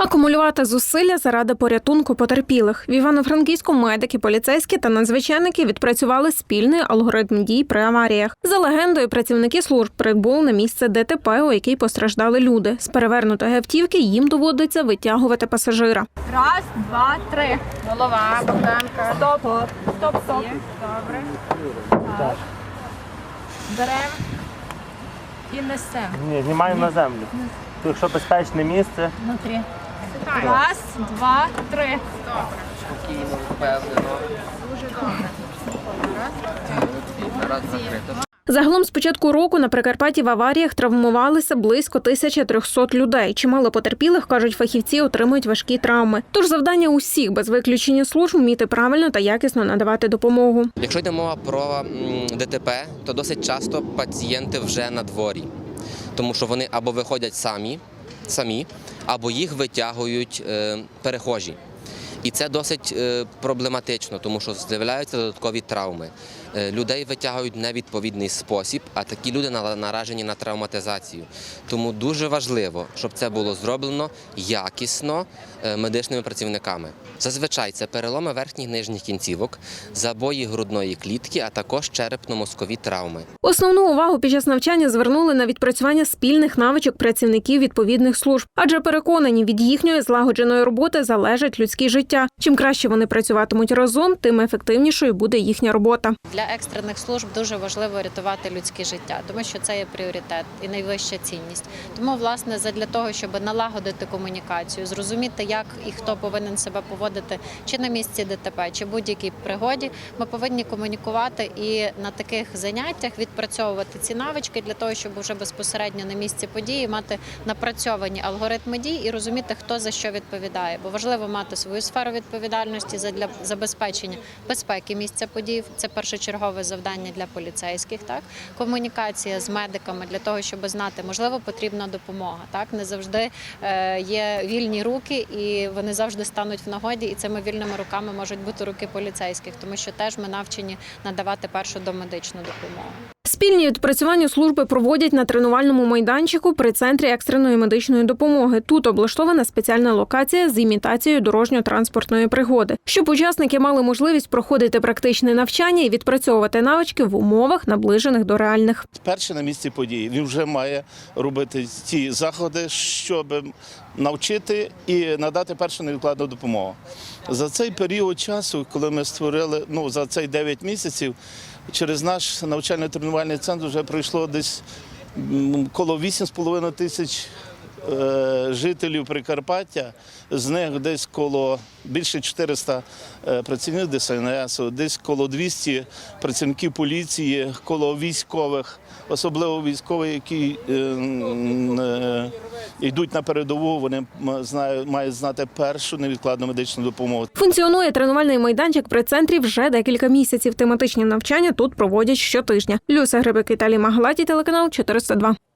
Акумулювати зусилля заради порятунку потерпілих. В Івано-Франківську медики, поліцейські та надзвичайники відпрацювали спільний алгоритм дій при аваріях. За легендою, працівники служб прибули на місце ДТП, у якій постраждали люди. З перевернутої автівки їм доводиться витягувати пасажира. Раз, два, три. Голова, Богданка. Стоп. Стоп, стоп. Є. Добре. Так. Беремо і несемо. Ні, знімаємо на землю. Якщо безпечне місце, Внутрі. Раз, два, три. спокійно, впевнено. Дуже добре. Раз закрито. Загалом з початку року на Прикарпатті в аваріях травмувалися близько 1300 людей. Чимало потерпілих, кажуть фахівці, отримують важкі травми. Тож завдання усіх без виключення служб вміти правильно та якісно надавати допомогу. Якщо йде мова про ДТП, то досить часто пацієнти вже на дворі, тому що вони або виходять самі, самі або їх витягують е, перехожі. І це досить е, проблематично, тому що з'являються додаткові травми. Е, Людей витягують невідповідний спосіб, а такі люди наражені на травматизацію. Тому дуже важливо, щоб це було зроблено якісно е, медичними працівниками. Зазвичай це переломи верхніх нижніх кінцівок, забої грудної клітки, а також черепно-мозкові травми. Основну увагу під час навчання звернули на відпрацювання спільних навичок працівників відповідних служб, адже переконані, від їхньої злагодженої роботи залежить людське життя. Чим краще вони працюватимуть разом, тим ефективнішою буде їхня робота. Для екстрених служб дуже важливо рятувати людське життя, тому що це є пріоритет і найвища цінність. Тому, власне, задля того, щоб налагодити комунікацію, зрозуміти, як і хто повинен себе поводити чи на місці ДТП, чи будь-якій пригоді, ми повинні комунікувати і на таких заняттях відпрацьовувати ці навички для того, щоб вже безпосередньо на місці події мати напрацьовані алгоритми дій і розуміти, хто за що відповідає. Бо важливо мати свою сферу відповідальності задля забезпечення безпеки місця подій. Це першочергове завдання для поліцейських. Так комунікація з медиками для того, щоб знати, можливо, потрібна допомога. Так не завжди е, є вільні руки, і вони завжди стануть в нагоді. І цими вільними руками можуть бути руки поліцейських, тому що теж ми навчені надавати першу домедичну допомогу. Спільні відпрацювання служби проводять на тренувальному майданчику при центрі екстреної медичної допомоги. Тут облаштована спеціальна локація з імітацією дорожньо-транспортної пригоди, щоб учасники мали можливість проходити практичне навчання і відпрацьовувати навички в умовах, наближених до реальних. перший на місці події. Він вже має робити ті заходи, щоб навчити і надати першу невідкладну допомогу. За цей період часу, коли ми створили, ну за цей 9 місяців, через наш навчально-тренувальний центр вже пройшло десь коло 8,5 тисяч жителів Прикарпаття, з них десь коло більше 400 е, працівників ДСНС, десь коло 200 працівників поліції, коло військових, особливо військові, які е, е, йдуть на передову, вони знають, мають знати першу невідкладну медичну допомогу. Функціонує тренувальний майданчик при центрі вже декілька місяців. Тематичні навчання тут проводять щотижня. Люся Грибик, Віталій Магалаті, телеканал 402.